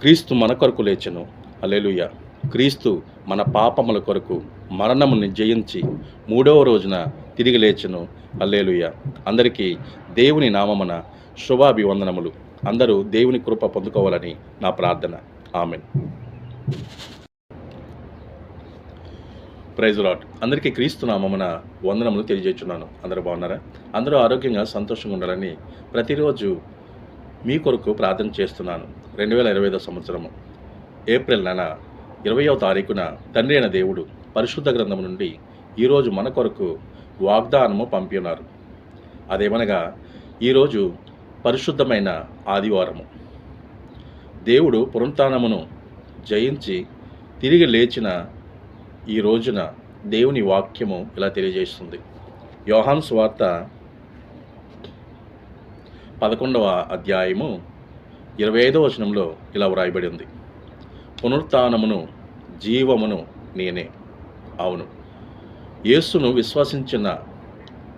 క్రీస్తు మన కొరకు లేచెను. అలెలుయ క్రీస్తు మన పాపముల కొరకు మరణముని జయించి మూడవ రోజున తిరిగి లేచెను. అల్లేలుయ అందరికీ దేవుని నామమున శుభాభివందనములు. అందరూ దేవుని కృప పొందుకోవాలని నా ప్రార్థన. ఆమెన్. ప్రైజ్ లాట్ అందరికీ క్రీస్తు నామమున వందనములు తెలియజేస్తున్నాను. అందరూ బాగున్నారా? అందరూ ఆరోగ్యంగా సంతోషంగా ఉండాలని ప్రతిరోజు మీ కొరకు ప్రార్థన చేస్తున్నాను. రెండు వేల ఇరవై ఐదో సంవత్సరము ఏప్రిల్ నెల ఇరవయో తారీఖున తండ్రి అయిన దేవుడు పరిశుద్ధ గ్రంథం నుండి ఈరోజు మన కొరకు వాగ్దానము పంపినారు అదేమనగా ఈరోజు పరిశుద్ధమైన ఆదివారము. దేవుడు పురంతానమును జయించి తిరిగి లేచిన ఈ రోజున దేవుని వాక్యము ఇలా తెలియజేస్తుంది. యోహాన్ స్వార్త పదకొండవ అధ్యాయము ఇరవై ఐదవ వచనంలో ఇలా వ్రాయబడి ఉంది. పునరుత్నమును జీవమును నేనే. అవును. యేసును విశ్వసించిన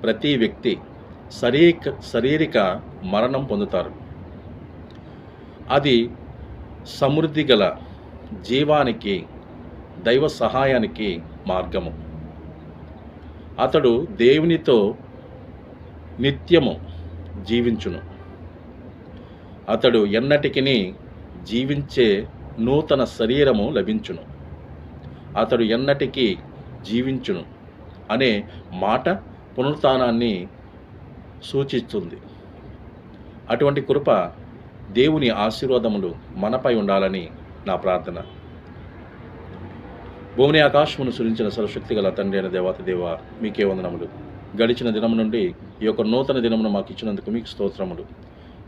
ప్రతి వ్యక్తి శరీర శారీరక మరణం పొందుతారు. అది సమృద్ధి గల జీవానికి దైవ సహాయానికి మార్గము. అతడు దేవునితో నిత్యము జీవించును. అతడు ఎన్నటికిని జీవించే నూతన శరీరము లభించును. అతడు ఎన్నటికీ జీవించును అనే మాట పునరుత్నాన్ని సూచిస్తుంది. అటువంటి కృప దేవుని ఆశీర్వాదములు మనపై ఉండాలని నా ప్రార్థన. భూమిని ఆకాశమును సురించిన సర్వశక్తి గల తండ్రి అయిన దేవాత దేవ మీకే వందనములు. గడిచిన దినము నుండి ఈ యొక్క నూతన దినమును మాకు ఇచ్చినందుకు మీకు స్తోత్రములు.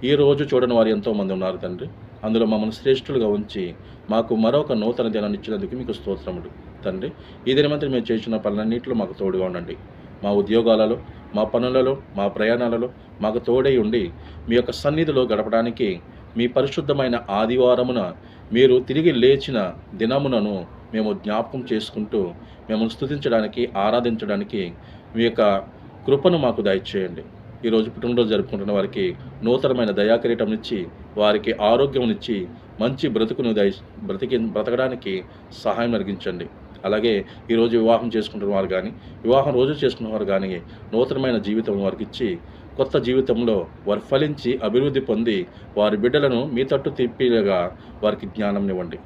ఈ రోజు చూడని వారు ఎంతోమంది ఉన్నారు తండ్రి. అందులో మమ్మల్ని శ్రేష్ఠులుగా ఉంచి మాకు మరొక నూతన దినాన్ని ఇచ్చినందుకు మీకు స్తోత్రములు. తండ్రి ఈ దినమంతా మేము చేసిన పనులన్నింటిలో మాకు తోడుగా ఉండండి. మా ఉద్యోగాలలో మా పనులలో మా ప్రయాణాలలో మాకు తోడై ఉండి మీ యొక్క సన్నిధిలో గడపడానికి మీ పరిశుద్ధమైన ఆదివారమున మీరు తిరిగి లేచిన దినమునను మేము జ్ఞాపకం చేసుకుంటూ మేము స్తుతించడానికి ఆరాధించడానికి మీ యొక్క కృపను మాకు దయచేయండి. ఈరోజు పుట్టినరోజు జరుపుకుంటున్న వారికి నూతనమైన దయాకిరీటం ఇచ్చి వారికి ఆరోగ్యం ఇచ్చి మంచి బ్రతుకును దయ బ్రతికి బ్రతకడానికి సహాయం కలిగించండి అలాగే ఈరోజు వివాహం చేసుకుంటున్న వారు కానీ వివాహం రోజు చేసుకున్న వారు కానీ నూతనమైన జీవితం వారికి ఇచ్చి కొత్త జీవితంలో వారు ఫలించి అభివృద్ధి పొంది వారి బిడ్డలను మీ తట్టు తిప్పిగా వారికి జ్ఞానం ఇవ్వండి.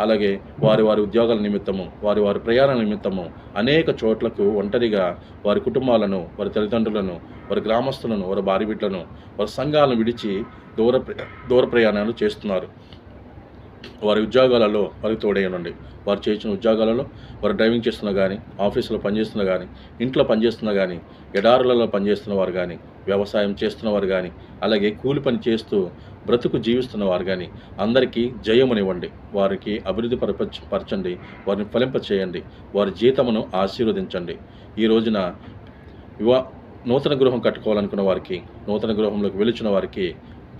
అలాగే వారి వారి ఉద్యోగాల నిమిత్తము వారి వారి ప్రయాణ నిమిత్తము అనేక చోట్లకు ఒంటరిగా వారి కుటుంబాలను వారి తల్లిదండ్రులను వారి గ్రామస్తులను వారి భార్య బిడ్డలను వారి సంఘాలను విడిచి దూర ప్ర- దూర ప్రయాణాలు చేస్తున్నారు. వారి ఉద్యోగాలలో వారికి తోడేయనండి వారు చేసిన ఉద్యోగాలలో వారు డ్రైవింగ్ చేస్తున్నా కానీ ఆఫీసులో పనిచేస్తున్నా కానీ ఇంట్లో పనిచేస్తున్నా కానీ ఎడారులలో పనిచేస్తున్న వారు కానీ వ్యవసాయం చేస్తున్న వారు కానీ అలాగే కూలి పని చేస్తూ బ్రతుకు జీవిస్తున్న వారు కానీ అందరికీ జయమునివ్వండి. వారికి అభివృద్ధి పరప పరచండి. వారిని ఫలింప చేయండి. వారి జీతమును ఆశీర్వదించండి. ఈ రోజున వివా నూతన గృహం కట్టుకోవాలనుకున్న వారికి నూతన గృహంలోకి వెలుచున్న వారికి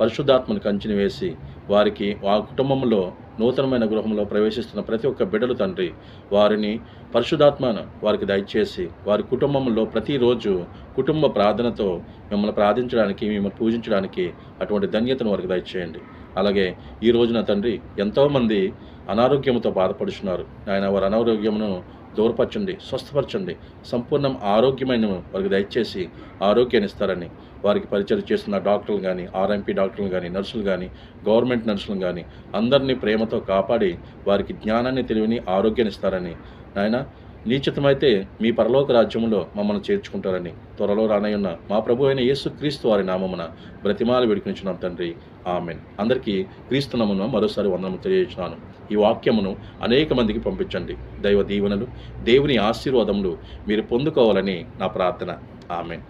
పరిశుద్ధాత్మను కంచిని వేసి వారికి ఆ కుటుంబంలో నూతనమైన గృహంలో ప్రవేశిస్తున్న ప్రతి ఒక్క బిడ్డలు తండ్రి వారిని పరిశుధాత్మను వారికి దయచేసి వారి కుటుంబంలో ప్రతిరోజు కుటుంబ ప్రార్థనతో మిమ్మల్ని ప్రార్థించడానికి మిమ్మల్ని పూజించడానికి అటువంటి ధన్యతను వారికి దయచేయండి. అలాగే ఈ రోజున తండ్రి ఎంతోమంది అనారోగ్యంతో బాధపడుచున్నారు. ఆయన వారి అనారోగ్యమును దూరపరచండి స్వస్థపరచండి. సంపూర్ణ ఆరోగ్యమైన వారికి దయచేసి ఆరోగ్యాన్ని ఇస్తారని వారికి పరిచయం చేస్తున్న డాక్టర్లు కానీ ఆర్ఎంపీ డాక్టర్లు కానీ నర్సులు కానీ గవర్నమెంట్ నర్సులు కానీ అందరినీ ప్రేమతో కాపాడి వారికి జ్ఞానాన్ని తెలివిని ఆరోగ్యాన్ని ఇస్తారని నాయన నీచితమైతే మీ పరలోక రాజ్యంలో మమ్మల్ని చేర్చుకుంటారని త్వరలో రానయ్యున్న మా ప్రభు అయిన యేసుక్రీస్తు వారి నామమున బ్రతిమాలు వేడుకునిచున్నాం తండ్రి. ఆమెన్. అందరికీ క్రీస్తు నామమున మరోసారి వందనము తెలియజేస్తున్నాను. ఈ వాక్యమును అనేక మందికి పంపించండి. దైవ దీవెనలు దేవుని ఆశీర్వాదములు మీరు పొందుకోవాలని నా ప్రార్థన. ఆమెన్.